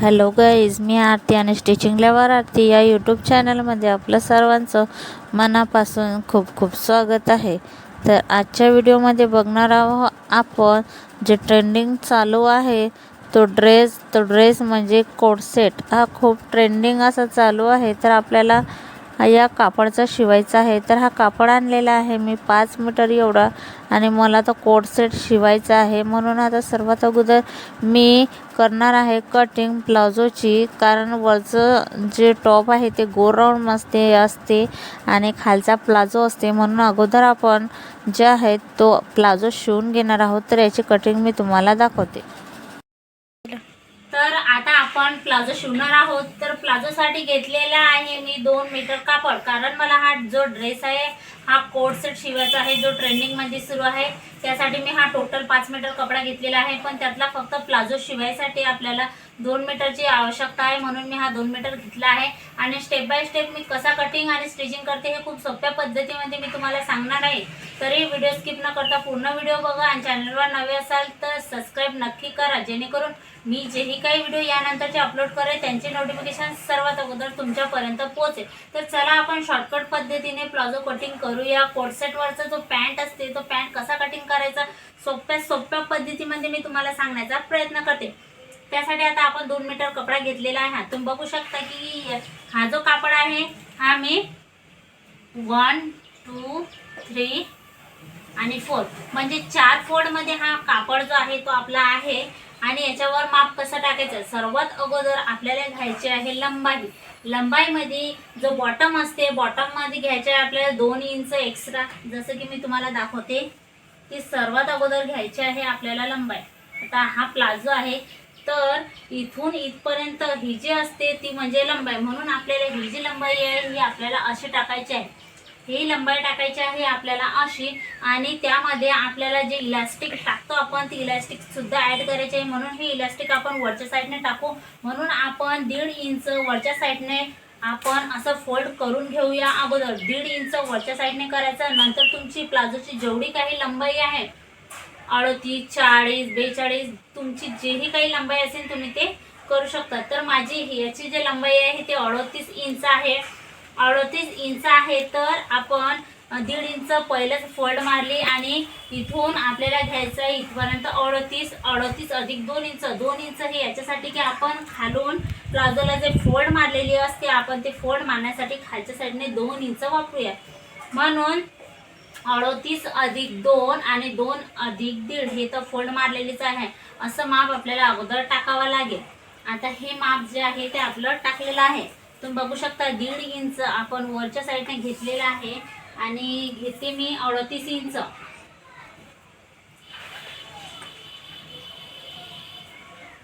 Hello guys मी आरती आणि stitching Lever आरती. या YouTube चॅनलमध्ये आपलं सर्वांचं मनापासून खूप खूप स्वागत आहे. तर आजच्या व्हिडिओमध्ये बघणार आहोत आपण जे ट्रेंडिंग चालू आहे तो ड्रेस तो ड्रेस म्हणजे कोडसेट हा खूप ट्रेंडिंग असा चालू आहे. तर आपल्याला या कापडचा शिवायचा आहे. तर हा कापड आणलेला आहे. मी पाच मीटर एवढा आणि मला तो कोट सेट शिवायचा आहे. म्हणून आता सर्वात अगोदर मी करणार आहे कटिंग प्लाझोची कारण वरचं जे टॉप आहे ते गोल राऊंड मस्ते असते आणि खालचा प्लाझो असते. म्हणून अगोदर आपण जे आहे तो प्लाझो शिवून घेणार आहोत. तर याची कटिंग मी तुम्हाला दाखवते. आपण प्लाझो शिवणार आहोत. तर प्लाझोसाठी घेतलेला आहे मी दोन मीटर कापड. कारण मला हा जो ड्रेस आहे हा कोट सेट शिवायचा आहे जो ट्रेंडिंगमध्ये सुरू आहे त्यासाठी मी हा टोटल पाच मीटर कपडा घेतलेला आहे. पण त्यातला फक्त प्लाझो शिवायसाठी आपल्याला दोन मीटरची आवश्यकता आहे म्हणून मी हा दोन मीटर घेतला आहे. आणि स्टेप बाय स्टेप मी कसा कटिंग आणि स्टिचिंग करते हे खूप सोप्या पद्धतीमध्ये मी तुम्हाला सांगणार आहे. तरी व्हिडिओ स्किप न करता पूर्ण व्हिडिओ बघा आणि चॅनलवर नवे असाल तर सबस्क्राईब नक्की करा. जेणेकरून मी जेही काही व्हिडिओ यानंतरचे अपलोड करेल त्यांचे नोटिफिकेशन सर्वात अगोदर तुमच्यापर्यंत पोहोचेल. तर चला आपण शॉर्टकट पद्धतीने प्लाझो कटिंग करूया. कोटसेटवरचा जो पॅन्ट असते तो पॅन्ट कसा कटिंग करायचा? सोप्या सोप्या पद्धतीमध्ये मी तुम्हाला सांगण्याचा प्रयत्न करते. त्यासाठी आता आपण दोन मीटर कपडा घेतलेला आहे. हा तुम्ही बघू शकता की हा जो कापड आहे हा मी वन टू थ्री आणि फोर म्हणजे चार फोडमध्ये हा कापड जो आहे तो आपला आहे. आणि याच्यावर माप कसं टाकायचं? सर्वात अगोदर आपल्याला घ्यायची आहे लंबाई. लंबाईमध्ये जो बॉटम असते बॉटममध्ये घ्यायचे आहे आपल्याला दोन इंच एक्स्ट्रा जसं की मी तुम्हाला दाखवते की सर्वात अगोदर घ्यायची आहे आपल्याला लंबाई. आता हा प्लाझो आहे. तर इथून इथपर्यंत ही जी असते ती म्हणजे लंबाई. म्हणून आपल्याला ही जी लंबाई आहे ही आपल्याला अशी टाकायची आहे. ही लंबाई टाकायची आहे आपल्याला अशी. आणि त्यामध्ये आपल्याला जे इलास्टिक टाकतो आपण ती इलास्टिक सुद्धा ऍड करायची आहे. म्हणून ही इलास्टिक आपण वरच्या साईडने टाकू. म्हणून आपण दीड इंच वरच्या साईडने आपण असं फोल्ड करून घेऊया अगोदर. दीड इंच वरच्या साईडने करायचं. नंतर तुमची प्लाझोची जेवढी काही लंबाई आहे अडतीस चाळीस बेचाळीस तुमची जेही काही लंबाई असेल तुम्ही ते करू शकता. तर माझी ह्याची जी लंबाई आहे ती अडतीस इंच आहे. अडतीस इंच आहे तर आपण दीड इंच पहिलंच फोल्ड मारली आणि इथून आपल्याला घ्यायचं आहे इथपर्यंत अडतीस अडतीस अधिक दोन इंच दोन इंच हे याच्यासाठी की आपण खालून प्लाझोला जे फोल्ड मारलेली असते आपण ते फोल्ड मारण्यासाठी खालच्या साईडने दोन इंच वापरूया. म्हणून अडतीस अधिक दोन आणि दोन अधिक दीड हे तर फोल्ड मारलेलीच आहे. असं माप आपल्याला अगोदर टाकावं लागेल. आता हे माप जे आहे ते आपलं टाकलेलं आहे. तुम्ही बघू शकता दीड इंच आपण वरच्या साईडने घेतलेलं आहे आणि घेते मी अडतीस इंच.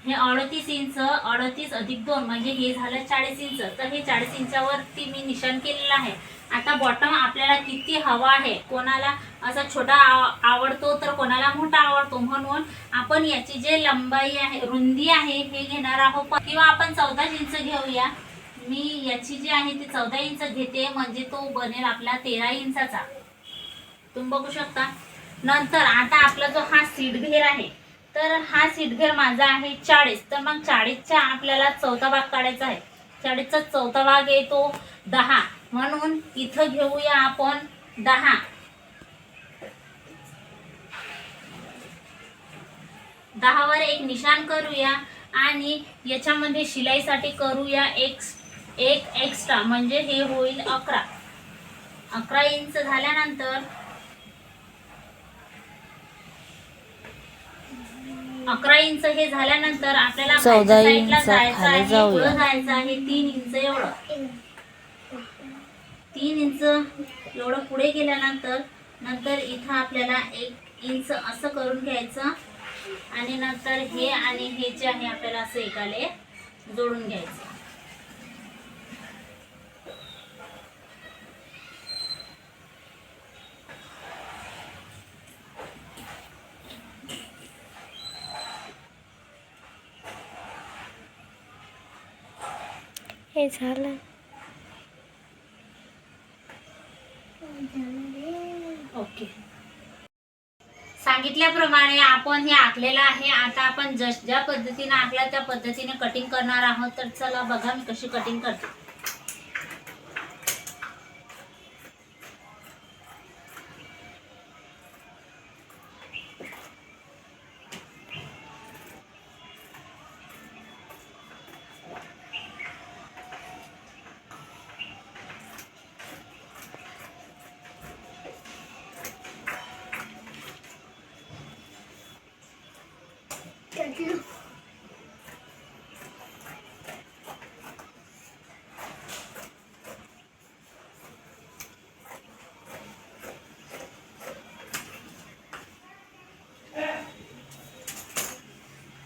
हे अडतीस इंच अडतीस अधिक दोन म्हणजे हे झालं चाळीस इंच. तर हे चाळीस इंचावरती मी निशाण केलेलं आहे. आता बॉटम आपल्याला किती हवा आहे? कोणाला असा छोटा आव- आवडतो तर कोणाला मोठा आवडतो? म्हणून आपण याची जे लंबाई आहे रुंदी आहे हे घेणार आहोत. किंवा आपण चौदा इंच घेऊया. मी याची जी आहे ती चौदा इंच घेते म्हणजे तो बनेल आपला तेरा इंचाचा. तुम्ही बघू शकता. नंतर आता आपला जो हा सीट घेर आहे तर हा सीट घेर माझा आहे चाळीस. तर मग चाळीसचा आपल्याला चौथा भाग काढायचा आहे. चाळीसचा चौथा भाग येतो दहा. म्हणून इथं घेऊया आपण दहा. दहावर एक निशाण करूया आणि याच्यामध्ये शिलाईसाठी करूया एक एक एक्स्ट्रा म्हणजे हे होईल अकरा. अकरा इंच झाल्यानंतर अकरा इंच हे झाल्यानंतर आपल्याला चौदा इंच जायचं आहे. पुढं जायचं आहे तीन इंच एवढं. तीन इंच एवढं पुढे गेल्यानंतर नंतर इथं आपल्याला एक इंच असं करून घ्यायचं. आणि नंतर हे आणि हे जे आहे आपल्याला असं एकाले जोडून घ्यायचं. हे झालं. ओके. सांगितल्याप्रमाणे आपण हे आखलेलं आहे. आता आपण जस ज्या पद्धतीने आखला त्या पद्धतीने कटिंग करणार आहोत. तर चला बघा मी कशी कटिंग करते.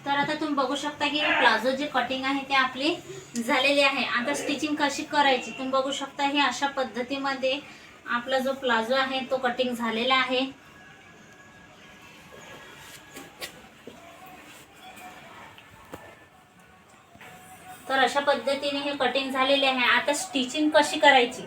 तर आता तुम्ही बघू शकता की प्लाझो जे कटिंग आहे ते आपली झालेली आहे. आता स्टिचिंग कशी करायची तुम्ही बघू शकता हे अशा पद्धतीमध्ये आपला जो प्लाझो आहे तो कटिंग झालेला आहे. तर अशा पद्धतीने हे कटिंग झालेले आहे. आता स्टिचिंग कशी करायची?